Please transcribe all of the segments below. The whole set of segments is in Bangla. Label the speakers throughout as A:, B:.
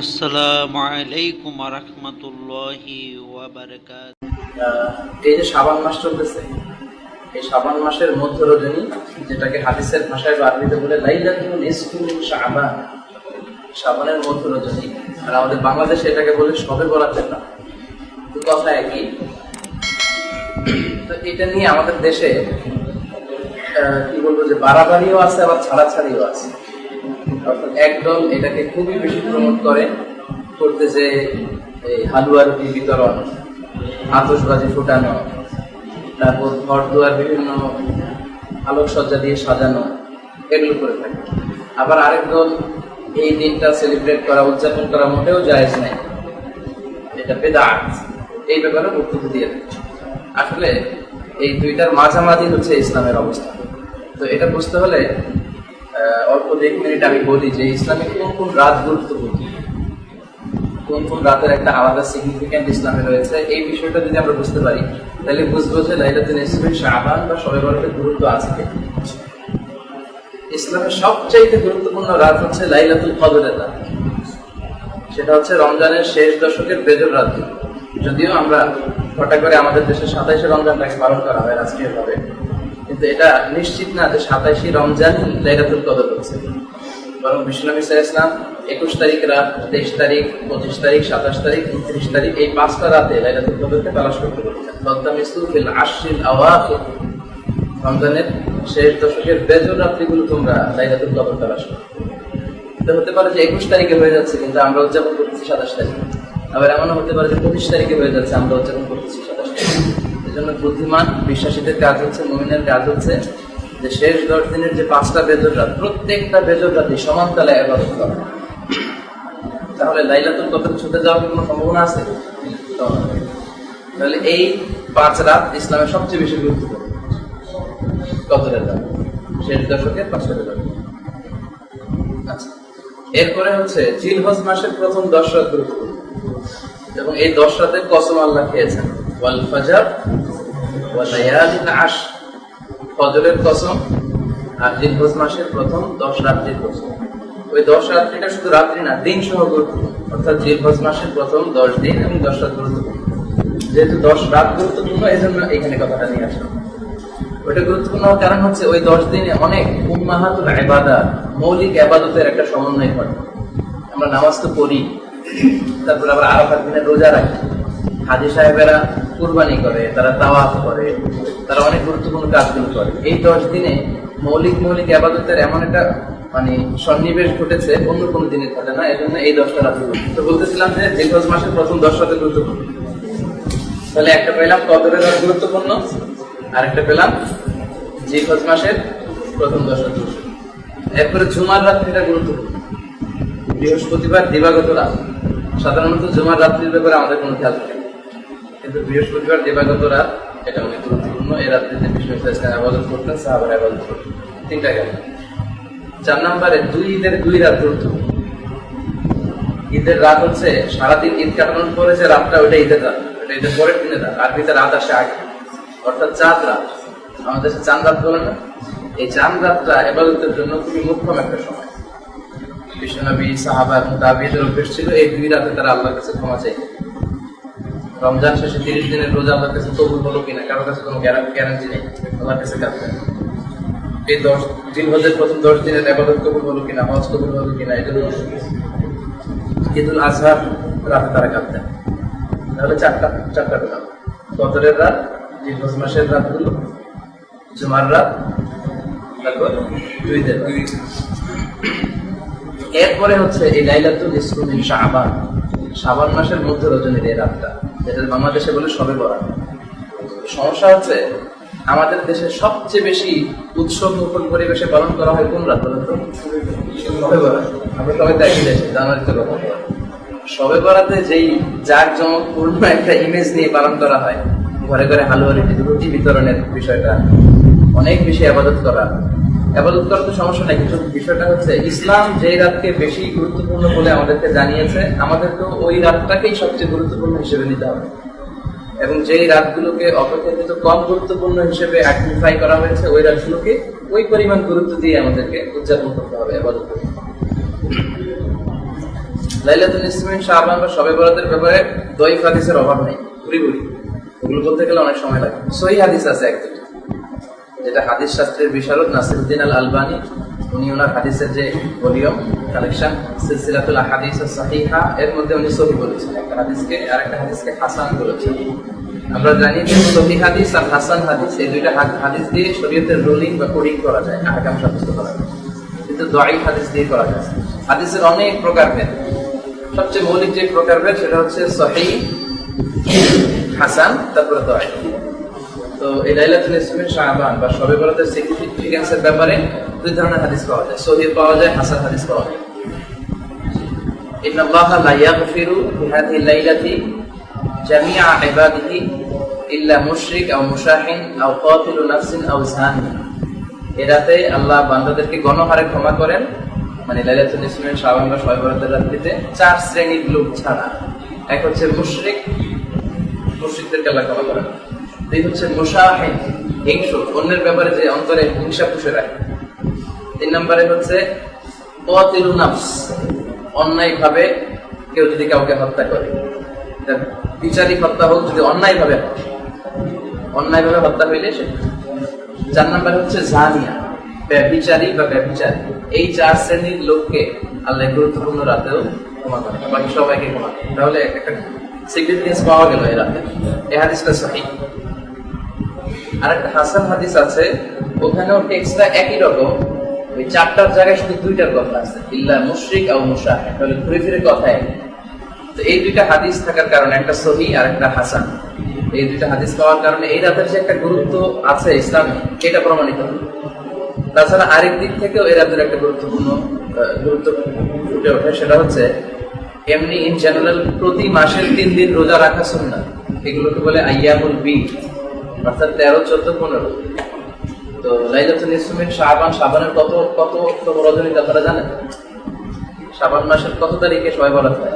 A: আসসালামু আলাইকুম
B: এই যে শাবান মাস চলতেছে, এই শাবান মাসের মধ্য রজনী, যেটাকে হাদিসের ভাষায় বা আরবিতে বলে শাবান। শাবানের মধ্য রজনী। আর আমাদের বাংলাদেশে এটাকে বলে সবে বরাতের না কথা একই। তো এটা নিয়ে আমাদের দেশে কি বলব যে বাড়াবাড়িও আছে, আবার ছাড়াছাড়িও আছে। একদল এটাকে খুবই বেশি প্রমোট করে করতে যে এই হালুয়া রুটি বিতরণ আতসবাজি ফুটানো, তারপর ঘর দুয়ার বিভিন্ন আলোকসজ্জা দিয়ে সাজানো, এগুলো করে থাকে। আবার আরেক দল এই দিনটা সেলিব্রেট করা, উদযাপন করা মোটেও জায়েজ নেই। এটা বেদাত। এই ব্যাপারে বক্তব্য দিয়ে থাকে আসলে এই দুইটার মাঝামাঝি হচ্ছে ইসলামের অবস্থা। তো এটা বুঝতে হলে অল্প দু এক মিনিট আমি বলি যে ইসলামে কোন কোন রাত গুরুত্বপূর্ণ? কোন কোন রাতের একটা আলাদা সিগনিফিকেন্ট ইসলামে রয়েছে? এই বিষয়টা যদি আমরা বুঝতে পারি, তাহলে বুঝব যে লাইলাতুল ইসলামের শাহবান বা গুরুত্ব আছে? ইসলামের সবচাইতে গুরুত্বপূর্ণ রাত হচ্ছে লাইলাতুল কদরের সেটা হচ্ছে রমজানের শেষ দশকের বেজর রাত। যদিও আমরা হঠাৎ করে আমাদের দেশে সাতাইশে রমজানটাকে পালন করা হয় রাষ্ট্রীয় ভাবে কিন্তু এটা নিশ্চিত না যে সাতাইশে রমজান লাইলাতুল কদর হচ্ছে। বরং বিশ্বনবী ইসলাম একুশ তারিখ রাত, তেইশ তারিখ, পঁচিশ তারিখ, সাতাশ তারিখ, উনত্রিশ তারিখ এই পাঁচটা রাতে লাইলাতুল কদরকে তালাশ করতে বলেছেন। রমজানের শেষ দশকের বেজর রাত্রিগুলো তোমরা লাইলাতুল কদর তালাশ করো। হতে পারে যে একুশ তারিখে হয়ে যাচ্ছে, কিন্তু আমরা উদযাপন করতেছি সাতাশ তারিখ। আবার এমনও হতে পারে যে পঁচিশ তারিখে হয়ে যাচ্ছে, আমরা উদযাপন করতেছি সাতাশ তারিখ। এজন্য বুদ্ধিমান, বিশ্বাসীদের কাজ হচ্ছে, মুমিনের কাজ হচ্ছে যে শেষ দশ দিনের যে পাঁচটা বেজর রাত প্রত্যেকটা বেজর রাতে সমান তালে এবাদত করা। তাহলে লাইলাতুল কদর ছুটে যাওয়ার কোনো সম্ভাবনা আছে? তাহলে এই পাঁচ রাত ইসলামের সবচেয়ে বেশি গুরুত্বপূর্ণ। কদরের রাত, শেষ দশকের পাঁচটা বেজর আচ্ছা এরপরে হচ্ছে জিলহজ মাসের প্রথম দশ রাত গুরুত্বপূর্ণ। এবং এই দশ রাতে কসম আল্লাহ খেয়েছেন। ওয়াল ফাজার কসম আর মাসের প্রথম দশ রাত্রির কসম। ওই দশ রাত্রিটা শুধু রাত্রি না, দিন সহ গুরুত্বপূর্ণ। অর্থাৎ মাসের প্রথম দশ দিন এবং দশ রাত গুরুত্বপূর্ণ। যেহেতু দশ রাত গুরুত্বপূর্ণ এই জন্য এখানে কথাটা নিয়ে আসলাম। ওইটা গুরুত্বপূর্ণ কারণ হচ্ছে ওই দশ দিনে অনেক উম্মাহাতুল মৌলিক ইবাদতের একটা সমন্বয় ঘটে। আমরা নামাজ তো পড়ি, তারপর আবার আরাফাত দিনে রোজা রাখি। হাজি সাহেবেরা কুরবানি করে, তারা তাওয়াফ করে, তারা অনেক গুরুত্বপূর্ণ কাজগুলো করে। এই দশ দিনে মৌলিক মৌলিক আবাদতের এমন একটা মানে সন্নিবেশ ঘটেছে, অন্য কোনো দিনে ঘটে না এই জন্য এই দশটা রাত তো বলতেছিলাম যে জিলহজ মাসের প্রথম দশ রাতে গুরুত্বপূর্ণ। তাহলে একটা পেলাম কদরের রাত গুরুত্বপূর্ণ আর একটা পেলাম জিলহজ মাসের প্রথম দশ রাত। এরপরে জুমার রাত্রিটা গুরুত্বপূর্ণ। বৃহস্পতিবার দিবাগত রাত। সাধারণত জুমার রাত্রির ব্যাপারে আমাদের কোনো খেয়াল থাকে। কিন্তু বৃহস্পতিবার দিবাগত রাত এটা অনেক গুরুত্বপূর্ণ, এই রাত্রিতে বিষ্ণু ইসলাম আবাদত করতেন সাহাবার আবাদত করতেন তিনটা গেল। চার নম্বরে, দুই ঈদের দুই রাত গুরুত্বপূর্ণ ঈদের রাত হচ্ছে, সারাদিন ঈদ কাটানোর পরে যে রাতটা, ওইটা ঈদের রাত। ওটা ঈদের পরের দিনের রাত আরবিতে রাত আসে আগে। অর্থাৎ চাঁদ রাত। আমাদের দেশে চাঁদ রাত বলে না? এই চাঁদ রাতটা এবাদতের জন্য খুবই মুখ্যম একটা সময়। বিশ্বনবী, সাহাবা এবং তাবিদের অভ্যেস ছিল, এই দুই রাতে তারা আল্লাহর কাছে ক্ষমা চাই রমজান শেষে তিরিশ দিনের রোজা আল্লাহর কাছে কবুল হলো কিনা? কারোর কাছে কোনো গ্যারান্টি নেই। আল্লাহর কাছে কাঁদতেন এই দশ দিন হজের প্রথম দশ দিনের আবাদত কবুল হলো কিনা, হজ কবুল হলো কিনা জন্য ঈদুল আজহার রাতে তারা কাঁদতেন তাহলে চারটা চারটা পেলাম বদরের রাত জিলহজ মাসের রাতগুলো, জুমার রাত, তারপর দুই দিন এরপরে হচ্ছে এই লাইলাতুল ইসরুমিন শাহবান। শাবান মাসের মধ্যে রজনীর এই রাতটা, যেটা বাংলাদেশে বলে সবে বরাত। সমস্যা হচ্ছে, আমাদের দেশে সবচেয়ে বেশি উৎসব মুখর পরিবেশে পালন করা হয় কোন রাত বলুন তো? সবে আমরা সবাই তো একই দেশে জানুয়ারিতে কথা সবে বরাতে যেই জাক জমকপূর্ণ একটা ইমেজ নিয়ে পালন করা হয়, ঘরে ঘরে হালুয়া রুটি রুটি বিতরণের বিষয়টা, অনেক বেশি আবাদত করা। আবাদত করার সমস্যা নাই, কিন্তু বিষয়টা হচ্ছে ইসলাম রাতকে বেশি গুরুত্বপূর্ণ বলে আমাদেরকে জানিয়েছে ওই রাতটাকেই সবচেয়ে গুরুত্বপূর্ণ হিসেবে নিতে হবে। এবং যেই রাতগুলোকে অপেক্ষাকৃত কম গুরুত্বপূর্ণ হিসেবে আইডেন্টিফাই করা হয়েছে, ওই রাতগুলোকে ওই পরিমাণ গুরুত্ব দিয়ে আমাদেরকে উদযাপন করতে হবে লাইলাতুল ইসমিন শাহবান বা সবে বরাতের ব্যাপারে দই হাদিসের অভাব নেই ঘুরি ওগুলো বলতে গেলে অনেক সময় লাগে। সহি হাদিস আছে এক দুটো। যেটা হাদিস শাস্ত্রের বিশারদ, নাসিরুদ্দিন আল আলবানী উনি ওনার হাদিসের যে ভলিউম কালেকশন, সিলসিলাতুল হাদিস সাহিহা এর মধ্যে উনি সহি বলেছেন। একটা হাদিসকে আর একটা হাদিসকে হাসান বলেছেন। আমরা জানি যে সহি হাদিস আর হাসান হাদিস, এই দুইটা হাদিস দিয়ে শরীয়তের রুলিং বা কোডিং করা যায়, আহকাম সাব্যস্ত করা যায়। কিন্তু দোয়াই হাদিস দিয়ে করা যায়। হাদিসের অনেক প্রকার প্রকারভেদ সবচেয়ে মৌলিক যে প্রকার প্রকারভেদ সেটা হচ্ছে সহি, হাসান, তারপরে দোয়াই। তো এই লাইলাতুল ইসমিন শাহবান বা শবে বরাতের সিগনিফিকেন্সের ব্যাপারে দুই ধরনের হাদিস পাওয়া যায় সহি পাওয়া যায় হাসান হাদিস পাওয়া যায় إن الله لا يغفر في هذه الليلة جميع عباده إلا مشرك أو مشاحن أو قاتل نفس أو زاني এরাতে আল্লাহ বান্দাদেরকে গণহারে ক্ষমা করেন মানে লাইলাতুল ইসমিন শাবান বা শবে বরাতের রাত্রিতে চার শ্রেণীর লোক ছাড়া এক হচ্ছে মুশরিক মুশরিকদেরকে আল্লাহ ক্ষমা করেন দুই হচ্ছে মুশাহিন হিংসু অন্যের ব্যাপারে যে অন্তরে হিংসা পুষে রাখে। তিন নম্বরে হচ্ছে কাতিলু নাফস অন্যায় ভাবে কেউ যদি কাউকে হত্যা করে। বিচারিক হত্যা হোক, যদি অন্যায় ভাবে অন্যায় ভাবে হত্যা হইলে সে চার নম্বরে হচ্ছে জানিয়া, ব্যভিচারী বা ব্যভিচারী। এই চার শ্রেণির লোককে আল্লাহ গুরুত্বপূর্ণ রাতেও ক্ষমা করে বাকি সবাইকে ক্ষমা তাহলে একটা সিগনিফিকেন্স পাওয়া গেল এই রাতে। এই হাদিসটা সহি। আর হাসান হাদিস আছে, ওখানেও টেক্সটটা একই রকম। ওই চারটার জায়গায় শুধু দুইটার কথা আছে, ইল্লা মুশরিক আর মুশাহ ঘুরে ফিরে। তো এই দুইটা হাদিস থাকার কারণে, একটা সহি আর একটা হাসান। এই দুইটা হাদিস পাওয়ার কারণে এই রাতের যে একটা গুরুত্ব আছে ইসলামে, এটা প্রমাণিত। তাছাড়া আরেক দিক থেকেও এই রাতের একটা গুরুত্বপূর্ণ গুরুত্ব ফুটে ওঠে, সেটা হচ্ছে এমনি ইন জেনারেল প্রতি মাসের তিন দিন রোজা রাখা সুন্না এগুলোকে বলে আইয়ামুল বি অর্থাৎ তেরো, চোদ্দ, পনেরো। তো লাইলাতুল ইসলামের শাবান, শাবানের কত কত কত রজনীতে আপনারা জানেন? শাবান মাসের কত তারিখে সবাই বলা হয়?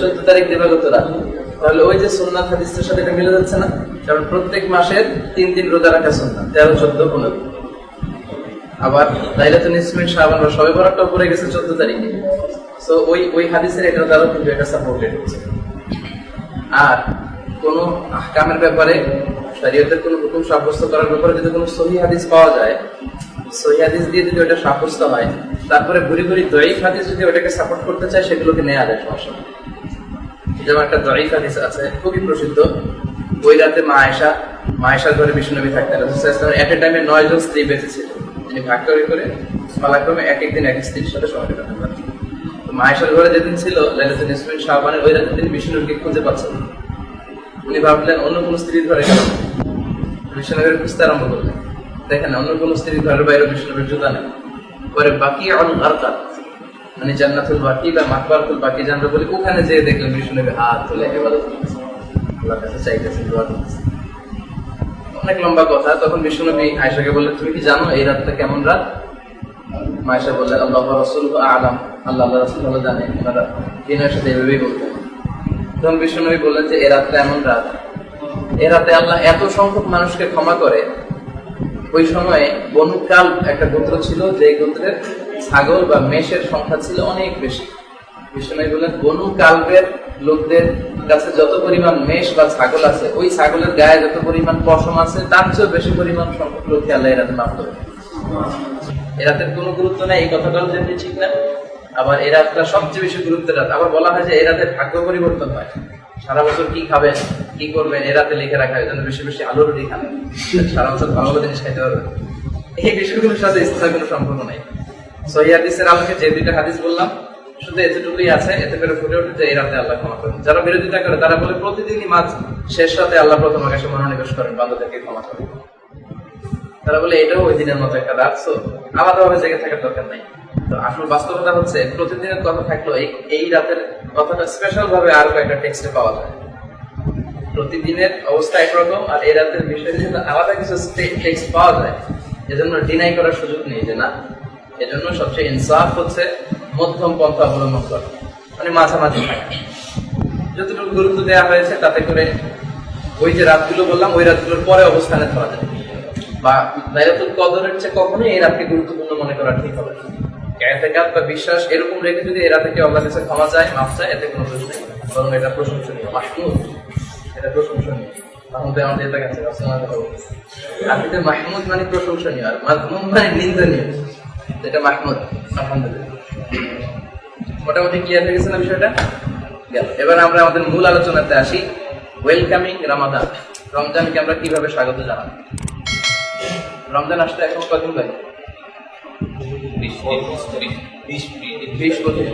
B: চোদ্দ তারিখ দিবাগত রাত তাহলে ওই যে হাদিসের সাথে এটা মিলে যাচ্ছে না? কারণ প্রত্যেক মাসের তিন দিন রোজা রাখা সুন্নাত, তেরো, চোদ্দ, পনেরো। আবার লাইলাতুল ইসলামের শাবান বা সবে বরাতটা পড়ে গেছে চোদ্দ তারিখে। তো ওই ওই হাদিসের এটা দ্বারা কিন্তু এটা সাপোর্টেড হচ্ছে। আর কোন আহকামের ব্যাপারে, শরীয়তের কোন হুকুম সাব্যস্ত করার ব্যাপারে যদি কোনো সহি হাদিস পাওয়া যায়, সহি হাদিস দিয়ে যদি ওটা সাব্যস্ত হয়, তারপরে ঘুরি ঘুরি দয়িক হাদিস যদি ওটাকে সাপোর্ট করতে চায়, সেগুলোকে নেওয়া যায়, সমস্যা যেমন একটা দয়িক হাদিস আছে, খুবই প্রসিদ্ধ। ওই রাতে মা আয়সা মা আয়সার ঘরে বিষ্ণুনবী থাকতেন। এট এ টাইমে নয় জন স্ত্রী বেঁচে ছিল তিনি ভাগ করে করে পালাক্রমে এক একদিন এক স্ত্রীর সাথে সময় কাটাতে পারতেন তো মা আয়সার ঘরে যেদিন ছিল, লাইলাতুল ইসমিন শাহবানের ওই রাতে তিনি বিষ্ণুনবীকে খুঁজে পাচ্ছেন। উনি ভাবলেন অন্য কোন স্ত্রীর ঘরে গেল। বিষ্ণুনবীর খুঁজতে আরম্ভ করলেন। দেখেন, অন্য কোন স্ত্রীর ঘরের বাইরে বিষ্ণুনবীর জুতা নেই। পরে বাকি অল আরকাত মানে জান্নাতুল বাকি বা মাকবারতুল বাকি জানবে বলে ওখানে যেয়ে দেখলেন বিষ্ণুনবী হাত তুলে আল্লাহর কাছে চাইতেছেন, দোয়া করতেছে। অনেক লম্বা কথা, তখন বিষ্ণুনবী আয়েশাকে বললেন, তুমি কি জানো এই রাতটা কেমন রাত? মায়েশা বললেন, আল্লাহ রসুল আলাম। আল্লাহ আল্লাহ রসুল ভালো জানে ওনারা দিনের সাথে এভাবেই বলতেন। বিষ্ণুনবী বললেন যে, এ রাতটা এমন রাত। এ রাতে আল্লাহ এত সংখ্যক মানুষকে ক্ষমা করে। ওই সময়ে বনুকাল একটা গোত্র ছিল, যে গোত্রের ছাগল বা মেষের সংখ্যা ছিল অনেক বেশি। বিষ্ণুনবী বললেন, বনু কালবের লোকদের কাছে যত পরিমাণ মেষ বা ছাগল আছে, ওই ছাগলের গায়ে যত পরিমাণ পশম আছে, তার চেয়েও বেশি পরিমাণ সংখ্যক লোককে আল্লাহ এরাতে মাফ করে এ রাতের কোনো গুরুত্ব নেই, এই কথাটাও যেমনি ঠিক না। আবার এই রাতটা সবচেয়ে বেশি গুরুত্বের রাত। আবার বলা হয় যে এই রাতে ভাগ্য পরিবর্তন হয়। সারা বছর কি খাবেন, কি করবেন, এ রাতে লিখে রাখা যেন বেশি বেশি আলু রুটি খান। সারা বছর ভালো জিনিস খাইতে পারবেন। এই বিষয়গুলোর সাথে ইসলামের কোনো সম্পর্ক নাই। সহি হাদিসের আলোকে যে দুইটা হাদিস বললাম, শুধু এতটুকুই আছে, এতে করে ফুটে ওঠে যে এই রাতে আল্লাহ ক্ষমা করেন। যারা বিরোধিতা করে, তারা বলে প্রতিদিনই মাছ শেষ রাতে আল্লাহ প্রথম আকাশে মনোনিবেশ করেন বান্ধবদেরকে ক্ষমা করেন তারা বলে, এটাও ওই দিনের মতো একটা রাত তো আলাদাভাবে জেগে থাকার দরকার নাই। তো আসল বাস্তবতা হচ্ছে, প্রতিদিনের কথা থাকলেও এই রাতের কথাটা স্পেশাল ভাবে আরও একটা টেক্সটে পাওয়া যায়। প্রতিদিনের অবস্থা একরকম আর এই রাতের বিষয়ে যদি আলাদা কিছু টেক্সট পাওয়া যায়। এজন্য ডিনাই করার সুযোগ নেই যে না, এজন্য সবচেয়ে ইনসাফ হচ্ছে মধ্যম পন্থা অবলম্বন করা মানে মাঝামাঝি থাকা। যতটুকু গুরুত্ব দেওয়া হয়েছে, তাতে করে ওই যে রাতগুলো বললাম, ওই রাতগুলোর পরে অবস্থানে ধরা যায় বা লাইলাতুল কদরের চেয়ে কখনোই গুরুত্বপূর্ণ মনে করা ঠিক হবে। এতেকাত বা বিশ্বাস এরকম রেখে যদি এরা থেকে কাছে ক্ষমা চায়, মাফ চায়, এতে কোনো দোষ নেই। বরং এটা প্রশংসনীয়। মাহমুদ এটা প্রশংসনীয়। মাহমুদ আমাদের মাহমুদ মানে প্রশংসনীয় আর মাহমুদ মানে নিন্দনীয়। এটা মাহমুদ, আলহামদুলিল্লাহ। মোটামুটি ক্লিয়ার হয়ে বিষয়টা? এবার আমরা আমাদের মূল আলোচনাতে আসি। ওয়েলকামিং রামাদান রমজানকে আমরা কীভাবে স্বাগত জানাব? রমজান আসতে এখন কদিন বাকি বিশ পঁচিশ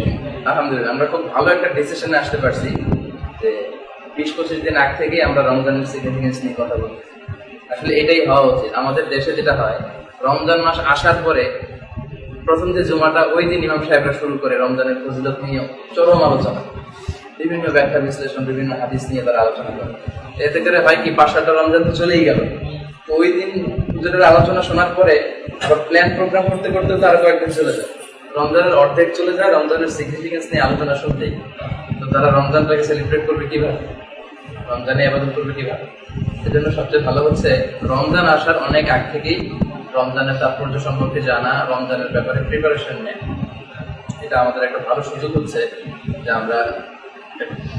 B: আলহামদুলিল্লাহ আমরা খুব ভালো একটা ডিসিশনে আসতে পারছি যে বিশ পঁচিশ দিন আগ থেকেই আমরা রমজানের সিগনিফিকেন্স নিয়ে কথা বলছি। আসলে এটাই হওয়া উচিত। আমাদের দেশে যেটা হয় রমজান মাস আসার পরে প্রথম যে জুমাটা ওই দিন ইমাম সাহেবরা শুরু করে রমজানের ফজিলত নিয়ে চরম আলোচনা। বিভিন্ন ব্যাখ্যা বিশ্লেষণ বিভিন্ন হাদিস নিয়ে তারা আলোচনা। করে এতে করে হয় কি পাঁচ সাতটা রমজান তো চলেই গেল। ওই দিন হুজুরের আলোচনা শোনার পরে আবার প্ল্যান প্রোগ্রাম করতে করতে তো আরও কয়েকদিন চলে যায়। রমজানের অর্ধেক চলে যায়, রমজানের সিগনিফিকেন্স নিয়ে আলোচনা শুনতেই। তো তারা রমজানটাকে সেলিব্রেট করবে কীভাবে? রমজানে আবাদত করবে কীভাবে? সেজন্য সবচেয়ে ভালো হচ্ছে, রমজান আসার অনেক আগ থেকেই রমজানের তাৎপর্য সম্পর্কে জানা, রমজানের ব্যাপারে প্রিপারেশন নেয়। এটা আমাদের একটা ভালো সুযোগ হচ্ছে যে আমরা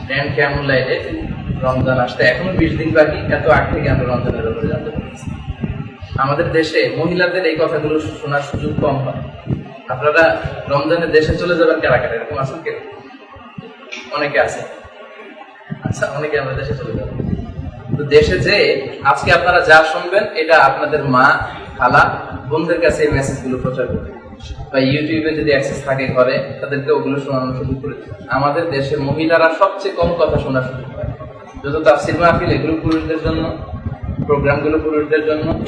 B: গ্র্যান্ড ক্যামন লাইটে রমজান আসতে এখনও বিশ দিন বাকি, এত আগ থেকে আমরা রমজানের ব্যাপারে জানতে পারছি। আমাদের দেশে মহিলাদের এই কথাগুলো শোনার সুযোগ কম হয়। আপনারা রমজানের দেশে চলে যাবেন কারা এরকম আছেন কেউ? অনেকে আছে। আচ্ছা অনেকে আমরা দেশে চলে যাব। তো দেশে যে আজকে আপনারা যা শুনবেন, এটা আপনাদের মা, খালা, বোনদের কাছে এই মেসেজগুলো প্রচার করবে। বা ইউটিউবে যদি অ্যাক্সেস থাকে ঘরে, তাদেরকে ওগুলো শোনানো শুরু করে আমাদের দেশে মহিলারা সবচেয়ে কম কথা শোনা শুরু করে যত তাফসির মাহফিল, এগুলো পুরুষদের জন্য, প্রোগ্রামগুলো পুরুষদের জন্য।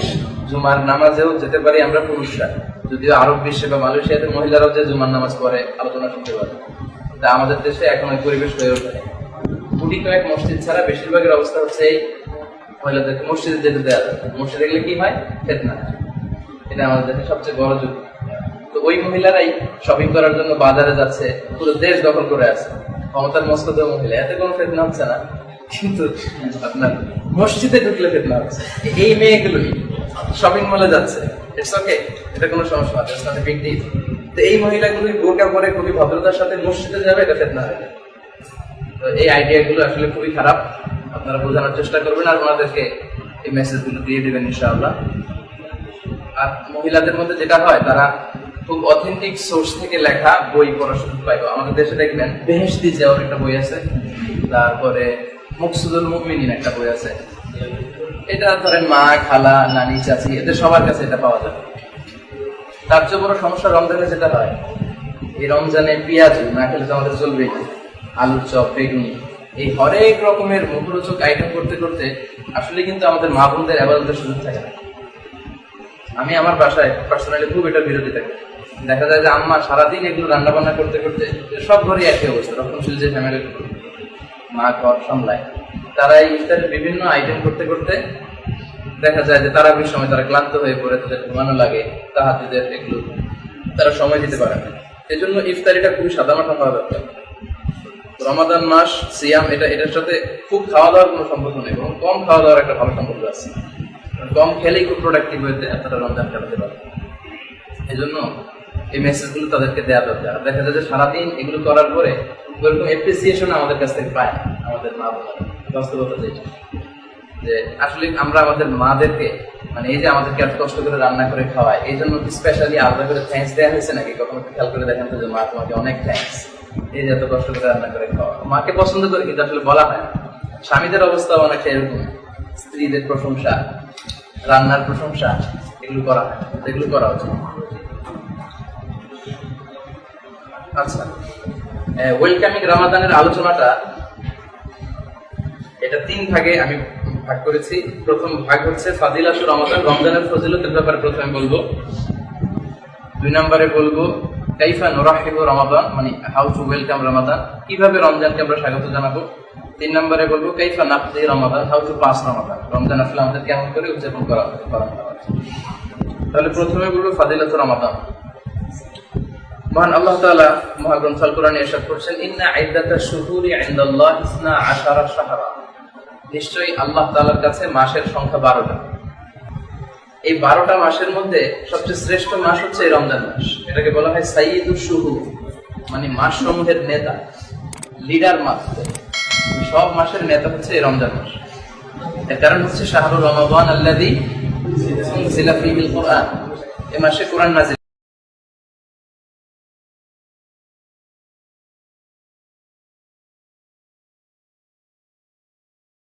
B: জুমার নামাজেও যেতে পারি আমরা পুরুষরা। যদিও আরব বিশ্বে বা মালয়েশিয়াতে মহিলারাও যে জুমার নামাজ পড়ে, আলোচনা শুনতে পারে। তা আমাদের দেশে এখন ওই পরিবেশ হয়ে ওঠে। গুটি কয়েক মসজিদ ছাড়া বেশিরভাগের অবস্থা হচ্ছে এই মহিলাদেরকে মসজিদে যেতে দেওয়া যায় মসজিদে গেলে কি হয়? ফেতনা। এটা আমাদের দেশে সবচেয়ে বড় যুগ। তো ওই মহিলারাই শপিং করার জন্য বাজারে যাচ্ছে, পুরো দেশ দখল করে আছে। ক্ষমতার মস্কত মহিলা। এতে কোনো ফেতনা হচ্ছে না। কিন্তু আপনার মসজিদে ঢুকলে ফেতনা হচ্ছে এই মেয়েগুলোই শপিং মলে যাচ্ছে। ইটস ওকে এটা কোনো সমস্যা না ইটস বিগ ডিল তো এই মহিলাগুলোই বোরকা পরে খুবই ভদ্রতার সাথে মসজিদে যাবে, এটা ফেতনা হয়ে তো এই আইডিয়াগুলো আসলে খুবই খারাপ। আপনারা বোঝানোর চেষ্টা করবেন আর ওনাদেরকে এই মেসেজগুলো দিয়ে দেবেন ইনশাআল্লাহ। আর মহিলাদের মধ্যে যেটা হয়, তারা খুব অথেন্টিক সোর্স থেকে লেখা বই পড়ার সুযোগ পাইব আমাদের দেশে দেখবেন, বেহেশতি যাওয়ার একটা বই আছে, তারপরে মুকসুদুল মুমিনিন একটা বই আছে। এটা ধরেন মা, খালা, নানি, চাচি, এদের সবার কাছে এটা পাওয়া যাবে। তার চেয়ে বড় সমস্যা রমজানে যেটা হয়, এই রমজানে পেঁয়াজ, না খেলে তো আমাদের চলবেই। না। আলুর চপ, বেগুনি, এই হরেক রকমের মুখরোচক আইটেম করতে করতে আসলে কিন্তু আমাদের মা বোনদের আবাদতের সুযোগ থাকে না। আমি আমার বাসায় পার্সোনালি খুব এটা বিরোধী থাকি। দেখা যায় যে আম্মা সারাদিন এগুলো রান্না বান্না করতে করতে সব ঘরে একই অবস্থা, রক্ষণশীল যে ফ্যামিলি মা ঘর সামলায়। তারা এই ইফতারের বিভিন্ন আইটেম করতে করতে দেখা যায় যে তারা সময় তারা ক্লান্ত হয়ে পড়ে, তাদের ঘুমানো লাগে তাহাতিদের এগুলো, তারা সময় দিতে পারে না। এজন্য ইফতারিটা খুবই সাদামাটা হওয়া দরকার রমাদান মাস, সিয়াম, এটা, এটার সাথে খুব খাওয়া দাওয়ার কোনো সম্পর্ক নেই, বরং কম খাওয়া দাওয়ার একটা ভালো সম্পর্ক আছে। কম খেলেই খুব প্রোডাক্টিভ হয়েছে আপনারা রমজান কাটাতে পারবে এই জন্য এই মেসেজগুলো তাদেরকে দেওয়া দরকার। দেখা যায় যে সারাদিন এগুলো করার পরে ওরকম এপ্রিসিয়েশন আমাদের কাছ থেকে পায়, আমাদের মা বোনেরা বাস্তবতা যেটা। যে আসলে আমরা আমাদের মাদেরকে মানে এই যে আমাদেরকে এত কষ্ট করে রান্না করে খাওয়ায়, এই জন্য স্পেশালি আলাদা করে থ্যাঙ্কস দেওয়া হয়েছে নাকি? কখনো খেয়াল করে দেখেন তো যে মা তোমাকে অনেক থ্যাঙ্কস এই যে এত কষ্ট করে রান্না করে খাওয়া। মাকে পছন্দ করে কিন্তু আসলে বলা হয় স্বামীদের অবস্থা অনেকটা এরকম। স্ত্রীদের প্রশংসা, রান্নার প্রশংসা, এগুলো করা হয় এগুলো করা উচিত। আচ্ছা। ওয়েলকামিং রামাদানের আলোচনাটা, এটা তিন ভাগে আমি ভাগ করেছি। প্রথম ভাগ হচ্ছে ফাদিলাসুর রমাদান, রমজানের ফজিলতের ব্যাপারে প্রথমে বলব। দুই নম্বরে বলব, কাইফা নোরাহিব রমাদান মানে হাউ টু ওয়েলকাম রমাদান, কীভাবে রমজানকে আমরা স্বাগত জানাব। তিন নম্বরে বলব, কাইফা নাফদি রমাদান how to pass Ramadan. Ramzan আসলে আমাদের কেমন করে উদযাপন করা তাহলে প্রথমে বলব ফাদিলাতুর রমাদান। মহান আল্লাহ তাআলা মহাগ্রন্থ আল কোরআনে করছেন, ইন্না ইদ্দাতা শুহুরি ইনদাল্লাহ ইসনা আশারা শাহরা। নিশ্চয়ই আল্লাহ তাআলার কাছে মাসের সংখ্যা 12টা এই বারোটা মাসের মধ্যে সবচেয়ে শ্রেষ্ঠ মাস হচ্ছে রমজান মাস। এটাকে বলা হয় সাইয়দুল শুহু মানে মাস সমূহের নেতা, লিডার মাস। সব মাসের নেতা হচ্ছে এই রমজান মাস। এর কারণ হচ্ছে শাহরুর রমাবান আল্লাদি উনজিলা ফীহিল কোরআন। এই মাসে কোরআন নাজিল